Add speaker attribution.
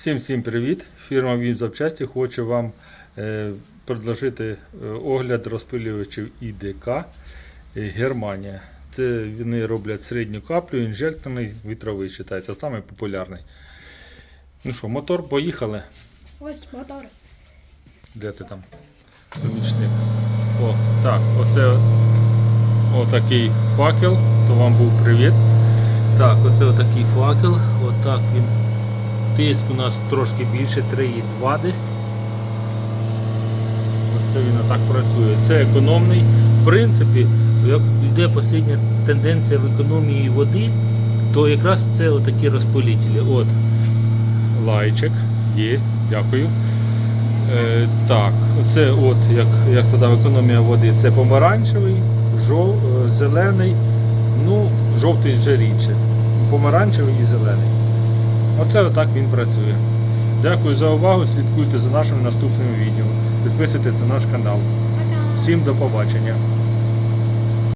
Speaker 1: Всім всім привіт! Фірма Вім Запчасті хоче вам е, предложити е, огляд розпилювачів ІДК е, Германія. Це вони роблять середню каплю, інжекторний, вітровий вважається, самий популярний. Ну що, мотор, поїхали.
Speaker 2: Ось мотор.
Speaker 1: Де ти там? Помічник. О, так, оце отакий факел, то вам був привіт. Так, оце отакий факел. Отак він. Тиск у нас трошки більше 3,2 десь. Оце він отак працює. Це економний. В принципі, як йде остання тенденція в економії води, то якраз це отакі розпилителі. От. Лайчик. Є, дякую. Е, так, оце от, як я сказав, економія води. Це помаранчевий, жов, е, зелений, ну, жовтий вже рідше. Помаранчевий і зелений. Оце отак він працює. Дякую за увагу. Слідкуйте за нашими наступними відео. Підписуйтесь на наш канал. Всім до побачення.